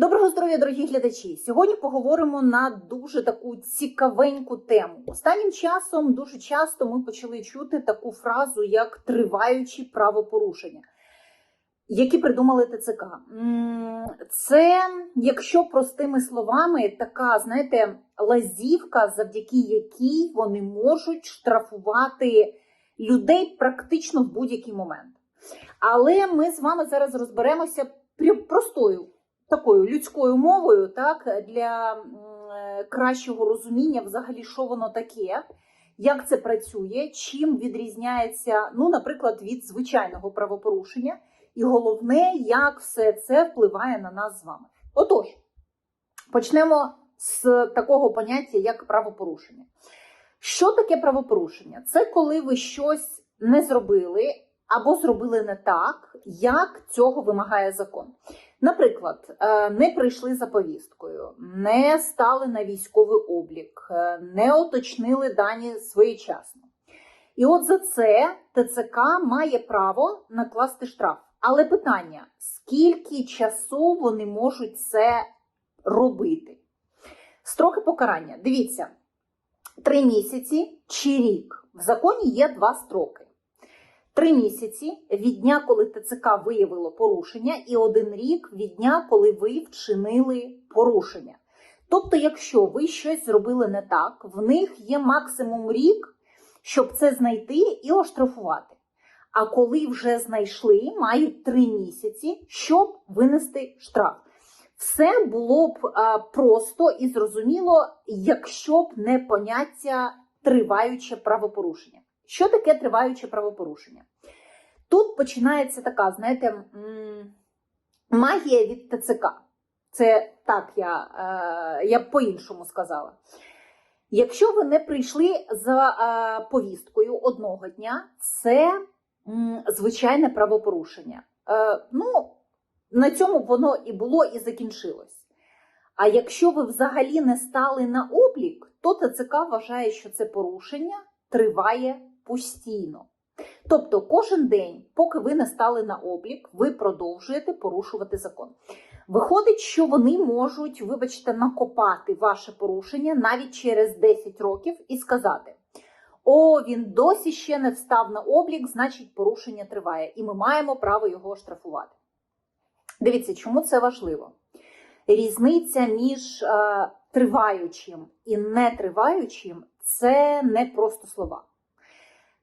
Доброго здоров'я, дорогі глядачі! Сьогодні поговоримо на дуже таку цікавеньку тему. Останнім часом дуже часто ми почали чути таку фразу, як триваючі правопорушення, які придумали ТЦК. Це, якщо простими словами, така, знаєте, лазівка, завдяки якій вони можуть штрафувати людей практично в будь-який момент. Але ми з вами зараз розберемося простою такою людською мовою, так, для е, кращого розуміння, взагалі, що воно таке, як це працює, чим відрізняється, ну, наприклад, від звичайного правопорушення, і головне, як все це впливає на нас з вами. Отож, почнемо з такого поняття, як правопорушення. Що таке правопорушення? Це коли ви щось не зробили або зробили не так, як цього вимагає закон. Наприклад, е, не прийшли за повісткою, не стали на військовий облік, е, не уточнили дані своєчасно. І от за це ТЦК має право накласти штраф. Але питання: скільки часу вони можуть це робити? Строки покарання. Дивіться, три місяці чи рік. В законі є два строки. Три місяці від дня, коли ТЦК виявило порушення, і один рік від дня, коли ви вчинили порушення. Тобто, якщо ви щось зробили не так, в них є максимум рік, щоб це знайти і оштрафувати. А коли вже знайшли, мають три місяці, щоб винести штраф. Все було б просто і зрозуміло, якщо б не поняття триваюче правопорушення. Що таке триваюче правопорушення? Тут починається така, знаєте, магія від ТЦК. Це так, я, е, я по-іншому сказала. Якщо ви не прийшли за е, повісткою одного дня, це звичайне правопорушення. Е, ну, на цьому воно і було, і закінчилось. А якщо ви взагалі не стали на облік, то ТЦК вважає, що це порушення триває постійно. Тобто, кожен день, поки ви не стали на облік, ви продовжуєте порушувати закон. Виходить, що вони можуть, вибачте, накопати ваше порушення навіть через 10 років і сказати: О, він досі ще не встав на облік, значить, порушення триває, і ми маємо право його штрафувати. Дивіться, чому це важливо? Різниця між е, триваючим і нетриваючим це не просто слова.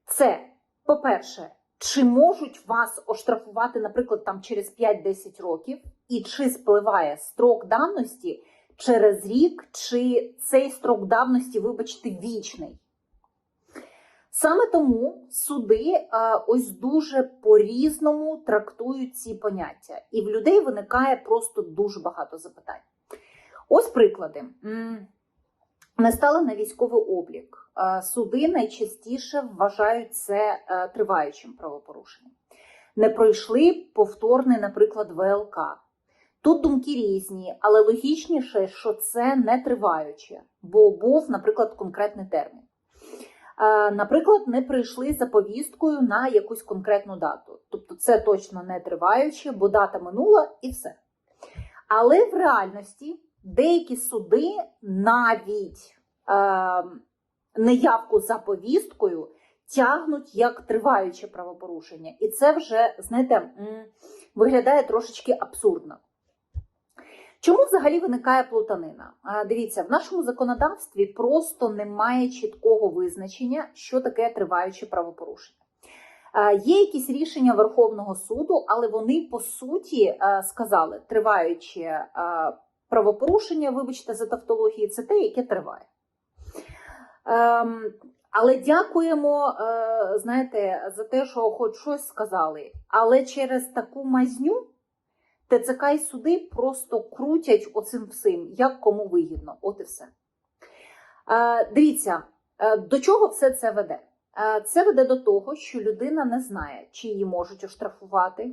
Це, по-перше, чи можуть вас оштрафувати, наприклад, там через 5-10 років, і чи спливає строк давності через рік, чи цей строк давності, вибачте, вічний. Саме тому суди е, ось дуже по-різному трактують ці поняття, і в людей виникає просто дуже багато запитань. Ось приклади. Не стали на військовий облік. Е, Суди найчастіше вважають це е, триваючим правопорушенням. Не пройшли повторний, наприклад, ВЛК. Тут думки різні, але логічніше, що це не триваюче, бо був, наприклад, конкретний термін. Е, Наприклад, не прийшли за повісткою на якусь конкретну дату. Тобто це точно не триваюче, бо дата минула і все. Але в реальності деякі суди навіть е, неявку за повісткою тягнуть як триваюче правопорушення. І це вже, знаєте, виглядає трошечки абсурдно. Чому взагалі виникає плутанина? Дивіться, в нашому законодавстві просто немає чіткого визначення, що таке триваюче правопорушення. Є якісь рішення Верховного суду, але вони по суті сказали, триваюче а, правопорушення, вибачте за тавтологію, це те, яке триває. Ем, але дякуємо, е, знаєте, за те, що хоч щось сказали. Але через таку мазню ТЦК і суди просто крутять оцим всім, як кому вигідно. От і все. Е, Дивіться, е, до чого все це веде? Е, Це веде до того, що людина не знає, чи її можуть оштрафувати,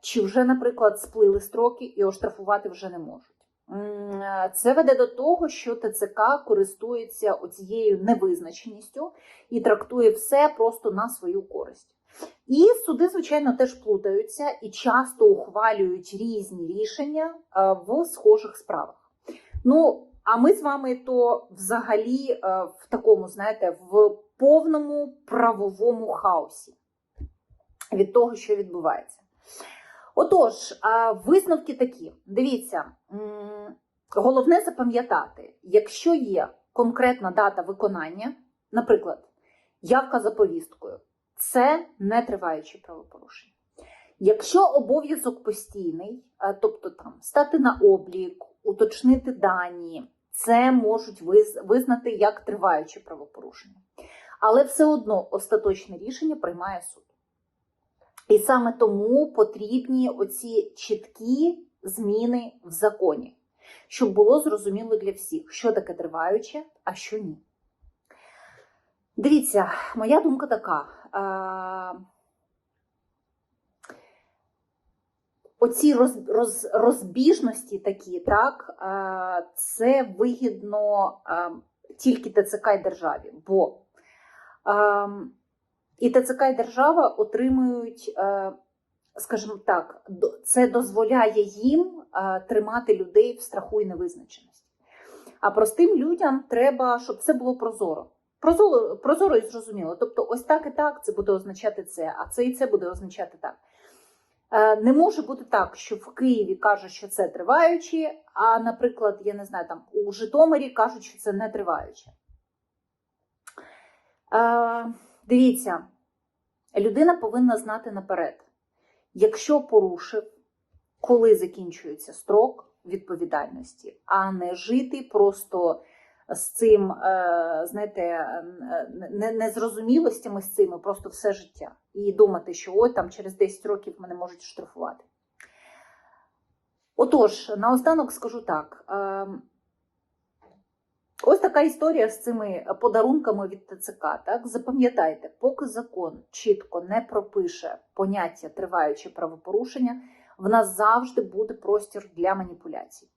чи вже, наприклад, сплили строки і оштрафувати вже не можуть. Е, Це веде до того, що ТЦК користується оцією невизначеністю і трактує все просто на свою користь. І суди, звичайно, теж плутаються і часто ухвалюють різні рішення е, в схожих справах. Ну, а ми з вами то взагалі е, в такому, знаєте, в повному правовому хаосі від того, що відбувається. Отож, висновки такі: дивіться, головне запам'ятати, якщо є конкретна дата виконання, наприклад, явка за повісткою, це не триваюче правопорушення. Якщо обов'язок постійний, тобто там стати на облік, уточнити дані, це можуть визнати як триваюче правопорушення. Але все одно остаточне рішення приймає суд. І саме тому потрібні оці чіткі зміни в законі, щоб було зрозуміло для всіх, що таке триваюче, а що ні. Дивіться, моя думка така. Е, Оці роз, роз, розбіжності такі, так, е, це вигідно е, тільки ТЦК і державі, бо е, і ТЦК і держава отримують, е, скажімо так, це дозволяє їм е, тримати людей в страху і невизначеності. А простим людям треба, щоб це було прозоро. Прозоро, прозоро і зрозуміло. Тобто, ось так і так це буде означати це, а це і це буде означати так. Е, Не може бути так, що в Києві кажуть, що це триваюче, а, наприклад, я не знаю, там у Житомирі кажуть, що це не триваюче. Дивіться, людина повинна знати наперед, якщо порушив, коли закінчується строк відповідальності, а не жити просто з цим, е, знаєте, е, незрозумілостями з цими просто все життя. І думати, що ой, там через 10 років мене можуть штрафувати. Отож, наостанок скажу так. Ось така історія з цими подарунками від ТЦК. Так? Запам'ятайте, поки закон чітко не пропише поняття триваюче правопорушення, в нас завжди буде простір для маніпуляцій.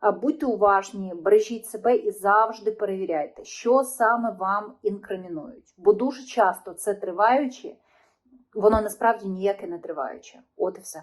А Будьте уважні, бережіть себе і завжди перевіряйте, що саме вам інкримінують. Бо дуже часто це триваюче, воно насправді ніяке не триваюче. От і все.